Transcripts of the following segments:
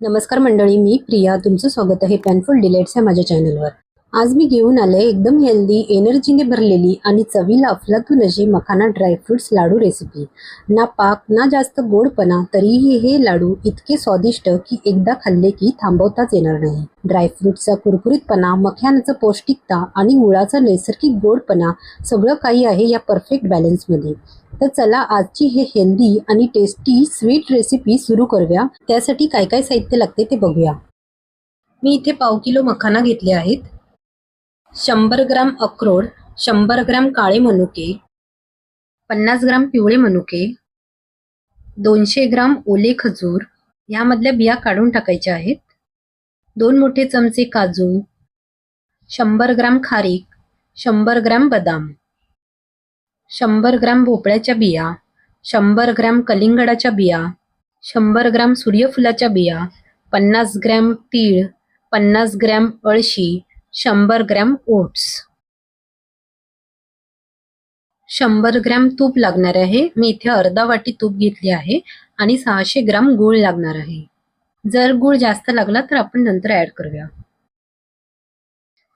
नमस्कार मंडळी मी प्रिया. तुमचं स्वागत आहे पॅनफुल डिलेट्स या माझ्या चॅनलवर आज मी घेऊन आले एकदम हेल्दी एनर्जीने भरलेली आणि चवीला अफलातून अशी मखाना ड्रायफ्रुट्स लाडू रेसिपी ना पाक ना जास्त गोडपणा तरीही हे लाडू इतके स्वादिष्ट की एकदा खाल्ले की थांबवताच येणार नाही. ड्रायफ्रुटचा कुरकुरीतपणा मखानाचं पौष्टिकता आणि गुळाचा नैसर्गिक गोडपणा सगळं काही आहे या परफेक्ट बॅलन्समध्ये तर चला आजची हे हेल्दी आणि टेस्टी स्वीट रेसिपी सुरू करूया. त्यासाठी काय काय साहित्य लागते ते बघूया. मी इथे पाव किलो मखाना घेतले आहेत. शंभर ग्राम अक्रोड शंभर ग्राम काळे मनुके पन्नास ग्राम पिवळे मनुके दोनशे ग्राम ओले खजूर यामधल्या बिया काढून टाकायच्या आहेत. दोन मोठे चमचे काजू शंभर ग्राम खारीक शंभर ग्राम बदाम शंभर ग्राम भोपळ्याच्या बिया शंभर ग्राम कलिंगडाच्या बिया शंभर ग्राम सूर्यफुलाच्या बिया पन्नास ग्रॅम तीळ पन्नास ग्रॅम अळशी शंभर ग्रॅम ओट्स. शंभर ग्रॅम तूप लागणार आहे. मी इथे अर्धा वाटी तूप घेतली आहे आणि सहाशे ग्राम गूळ लागणार आहे. जर गूळ जास्त लागला तर आपण नंतर ऍड करूया.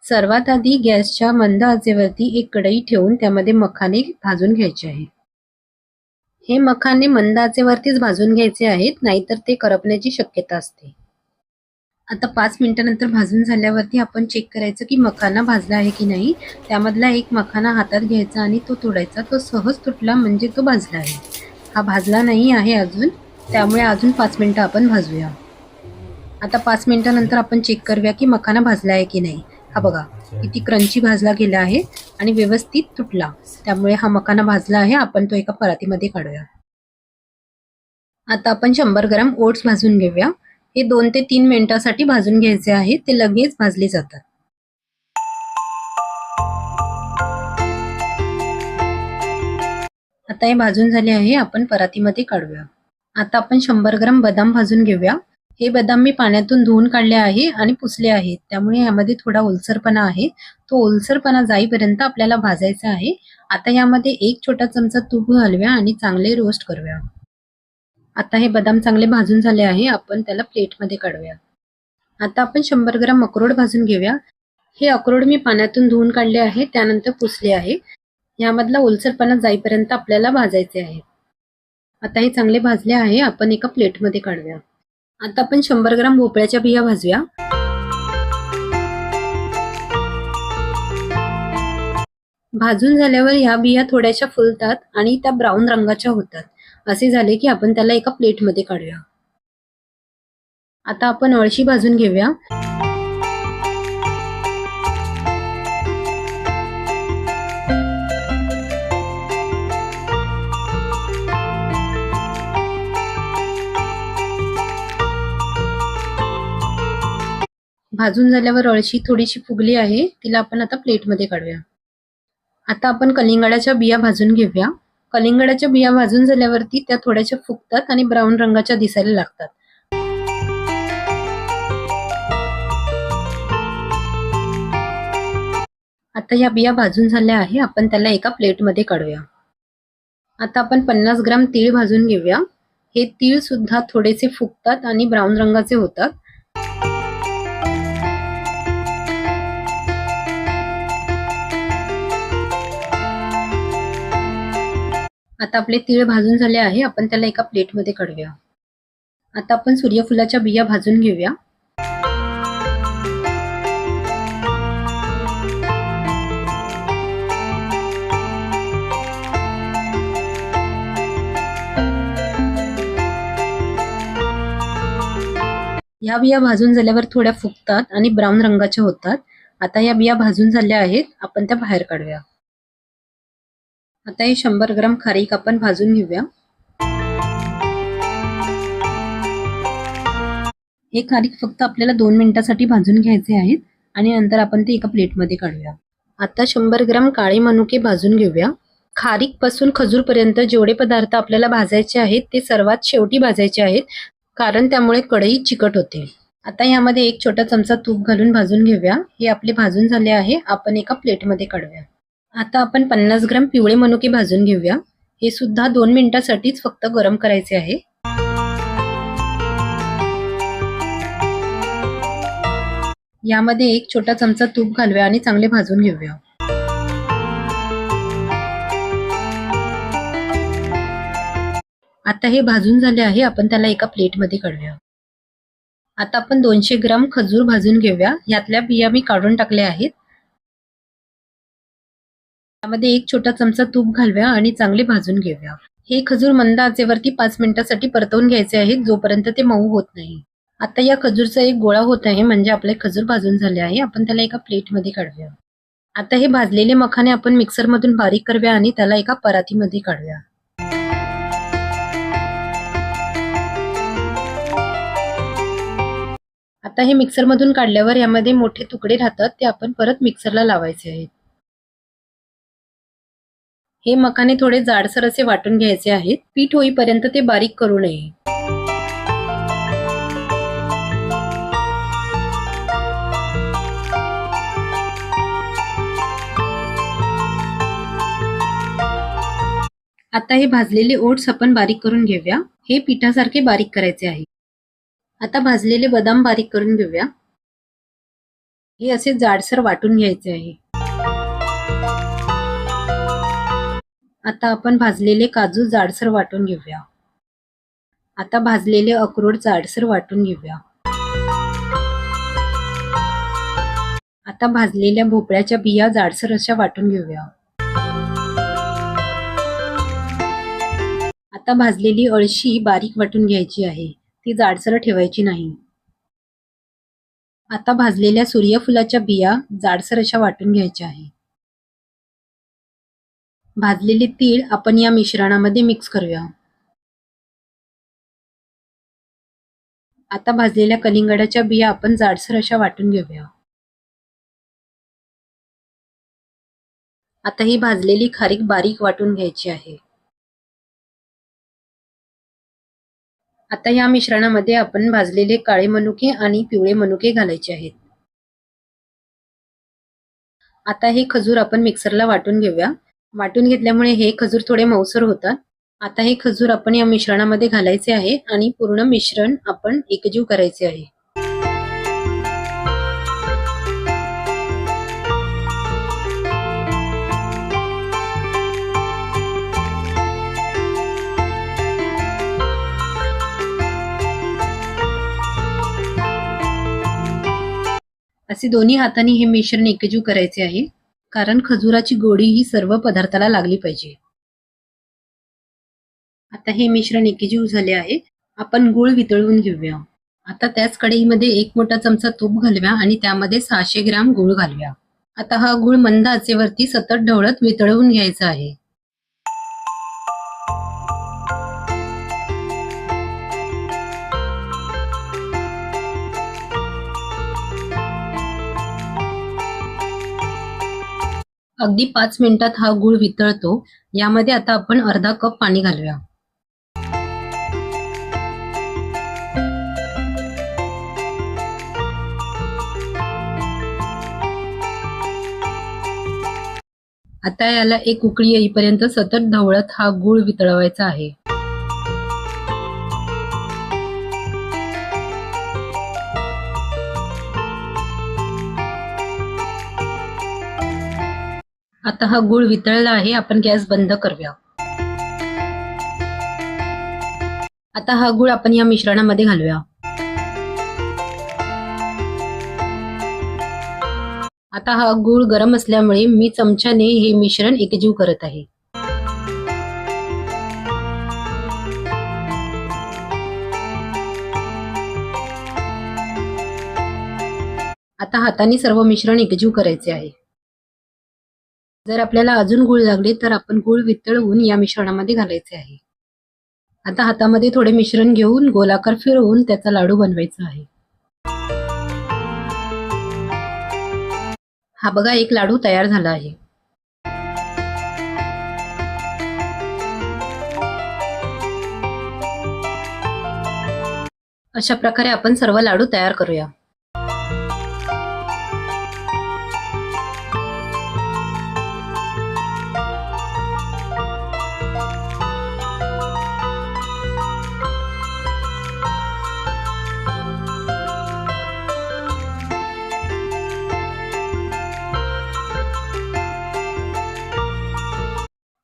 सर्वात आधी गॅसच्या मंद आचेवरती एक कढई ठेवून त्यामध्ये मखाने भाजून घ्यायचे आहे. हे मखाने मंद आचेवरतीच भाजून घ्यायचे आहेत नाहीतर ते करपण्याची शक्यता असते. आता पाच मिनटानंतर भाजून झाल्यावरती आपण चेक करायचं की मखाना भाजला आहे की नाही. त्यामधला एक मखाना हातात घ्यायचा आणि तो तोडायचा. तो सहज तुटला म्हणजे तो भाजला आहे. हा भाजला नाही आहे अजून. त्यामुळे अजून पाच मिनिटं आपण भाजूया. आता पाच मिनटानंतर आपण चेक करूया की मखाना भाजला आहे की नाही. हा बघा किती क्रंची भाजला गेला आहे आणि व्यवस्थित तुटला. त्यामुळे हा मखाना भाजला आहे. आपण तो एका परातीमध्ये काढूया. आता आपण शंभर ग्राम ओट्स भाजून घेऊया. हे दोन ते तीन मिनिटासाठी भाजून घ्यायचे आहे. ते लगेच भाजले जातात. आता हे भाजून झाले आहे. आपण परातीमध्ये काढूया. आता आपण शंभर ग्राम बदाम भाजून घेऊया. हे बदाम मी पाण्यातून धुवून काढले आहे आणि पुसले आहेत. त्यामुळे यामध्ये थोडा ओलसरपणा आहे. तो ओलसरपणा जाईपर्यंत आपल्याला भाजायचा आहे. आता यामध्ये एक छोटा चमचा तूप घालूया आणि चांगले रोस्ट करूया. आता हे बदाम चांगले भाजून झाले आहे आपण त्याला प्लेटमध्ये काढूया. आता आपण शंभर ग्राम अक्रोड भाजून घेऊया. हे अक्रोड मी पाण्यातून धुवून काढले आहे त्यानंतर पुसले आहे. यामधला ओलसरपणा जाईपर्यंत आपल्याला भाजायचे आहे. आता हे चांगले भाजले आहे आपण एका प्लेटमध्ये काढूया. आता आपण शंभर ग्राम भोपळ्याच्या बिया भाजूया. भाजून झाल्यावर ह्या बिया थोड्याशा फुलतात आणि त्या ब्राऊन रंगाच्या होतात. असे झाले की आपण त्याला एका प्लेटमध्ये काढूया. आता आपण अळशी भाजून घेऊया. भाजून झाल्यावर अळशी थोडीशी फुगली आहे तिला आपण आता प्लेटमध्ये काढूया. आता आपण कलिंगडाच्या बिया भाजून घेऊया. कलिंगडाच्या बिया भाजून झाल्यावरती त्या थोड्याशा फुगतात आणि ब्राऊन रंगाच्या दिसायला लागतात. आता या बिया भाजून झाल्या आहे. आपण त्याला एका प्लेटमध्ये काढूया. आता आपण पन्नास ग्राम तीळ भाजून घेऊया. हे तीळ सुद्धा थोडेसे फुगतात आणि ब्राऊन रंगाचे होतात. आता आपले तीळ भाजून झाले आहे आपण त्याला एका प्लेटमध्ये काढूया आता आपण सूर्यफुलाच्या बिया भाजून घेऊया. या बिया भाजून झाल्यावर थोड्या फुगतात आणि ब्राऊन रंगाच्या होतात. आता या बिया भाजून झाल्या आहेत आपण त्या बाहेर काढूया. आता हे शंभर ग्राम खारीक आपण भाजून घेऊया. हे खारीक फक्त आपल्याला दोन मिनिटासाठी भाजून घ्यायचे आहेत आणि नंतर आपण ते एका प्लेटमध्ये काढूया. आता शंभर ग्राम काळे मनुके भाजून घेऊया. खारीकपासून खजूर पर्यंत जेवढे पदार्थ आपल्याला भाजायचे आहेत ते सर्वात शेवटी भाजायचे आहेत कारण त्यामुळे कढई चिकट होते. आता यामध्ये एक छोटा चमचा तूप घालून भाजून घेऊया. हे आपले भाजून झाले आहे. आपण एका प्लेटमध्ये काढूया. आता आपण पन्नास ग्राम पिवळे मनुके भाजून घेऊया. हे सुद्धा दोन मिनिटासाठीच फक्त गरम करायचे आहे. यामध्ये एक छोटा चमचा तूप घालूया आणि चांगले भाजून घेऊया. आता हे भाजून झाले आहे आपण त्याला एका प्लेटमध्ये काढूया. आता आपण दोनशे ग्राम खजूर भाजून घेऊया. यातल्या बिया मी काढून टाकल्या आहेत. त्यामध्ये एक छोटा चमचा तूप घालव्या आणि चांगले भाजून घेऊया. हे खजूर मंद आचेवरती पाच मिनिटासाठी परतवून घ्यायचे आहेत जोपर्यंत ते मऊ होत नाही. आता या खजूरचा एक गोळा होत आहे म्हणजे आपले खजूर भाजून झाले आहे. आपण त्याला एका प्लेटमध्ये काढूया. आता हे भाजलेले मखाने आपण मिक्सरमधून बारीक करूया आणि त्याला एका परातीमध्ये काढूया. आता हे मिक्सरमधून काढल्यावर यामध्ये मोठे तुकडे राहतात ते आपण परत मिक्सरला लावायचे आहेत. हे मखाने थोडे जाडसर असे वाटून घ्यायचे आहेत. पीठ होईपर्यंत ते बारीक करू नये. आता हे भाजलेले ओट्स आपण बारीक करून घेऊया. हे पिठासारखे बारीक करायचे आहे. आता भाजलेले बदाम बारीक करून घेऊया. हे असे जाडसर वाटून घ्यायचे आहे. आता आपण भाजलेले काजू जाडसर वाटून घेऊया. आता भाजलेले अक्रोड जाडसर वाटून घेऊया. आता भाजलेल्या भोपळ्याच्या बिया जाडसर अशा वाटून घेऊया. आता भाजलेली अळशी बारीक वाटून घ्यायची आहे. ती जाडसर ठेवायची नाही. आता भाजलेल्या सूर्यफुलाच्या बिया जाडसर अशा वाटून घ्यायच्या आहे. भाजलेले तीळ आपण या मिश्रणामध्ये मिक्स करूया. आता भाजलेल्या कलिंगडाच्या बिया आपण जाडसर अशा वाटून घेऊया. आता ही भाजलेली खारीक बारीक वाटून घ्यायची आहे. आता या मिश्रणामध्ये आपण भाजलेले काळे मनुके आणि पिवळे मनुके घालायचे आहेत. आता हे खजूर आपण मिक्सरला वाटून घेऊया. वाटून घेतल्यामुळे हे खजूर थोडे मऊसर होतात. आता हे खजूर आपण या मिश्रणामध्ये घालायचे आहे आणि पूर्ण मिश्रण आपण एकजीव करायचे आहे. असे दोन्ही हाताने हे मिश्रण एकजीव करायचे आहे. कारण खजुराची गोडी ही सर्व पदार्थाला लागली पाहिजे. आता हे मिश्रण एकजीव झाले आहे. आपण गुळ वितळवून घेऊया. आता त्याच कढईमध्ये एक मोठा चमचा तूप घालूया आणि त्यामध्ये सहाशे ग्राम गुळ घालूया आता हा गुळ मंद आचेवरती सतत ढवळत वितळवून घ्यायचा आहे. अगदी पाच मिनिटात हा गुळ वितळतो. यामध्ये आता आपण अर्धा कप पाणी घालूया. आता याला एक उकळी येईपर्यंत सतत ढवळत हा गुळ वितळवायचा आहे. आता हा गुळ वितळला आहे आपण गॅस बंद करूया. आता हा गुळ आपण या मिश्रणामध्ये घालूया. आता हा गुळ गरम असल्यामुळे मी चमच्याने हे मिश्रण एकजीव करत आहे. आता हाताने सर्व मिश्रण एकजीव करायचे आहे. जर आपल्याला अजून गुळ लागले तर आपण गुळ वितळवून या मिश्रणामध्ये घालायचे आहे. आता हातामध्ये थोडे मिश्रण घेऊन गोलाकार फिरवून त्याचा लाडू बनवायचा आहे. हा बघा एक लाडू तयार झाला आहे. अशा प्रकारे आपण सर्व लाडू तयार करूया.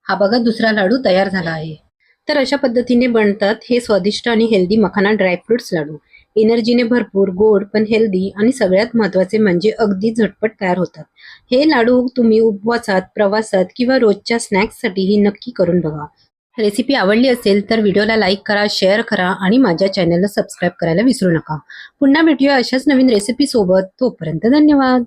हा बघा दुसरा लाडू तयार झाला आहे. तर अशा पद्धतीने बनतात हे स्वादिष्ट आणि हेल्दी मखाना ड्रायफ्रुट्स लाडू. एनर्जीने भरपूर गोड पण हेल्दी आणि सगळ्यात महत्त्वाचे म्हणजे अगदी झटपट तयार होतात. हे लाडू तुम्ही उपवासात प्रवासात किंवा रोजच्या स्नॅक्ससाठीही नक्की करून बघा. रेसिपी आवडली असेल तर व्हिडिओला लाईक करा शेअर करा आणि माझ्या चॅनलला सबस्क्राईब करायला विसरू नका. पुन्हा भेटूया अशाच नवीन रेसिपी सोबत. तोपर्यंत धन्यवाद.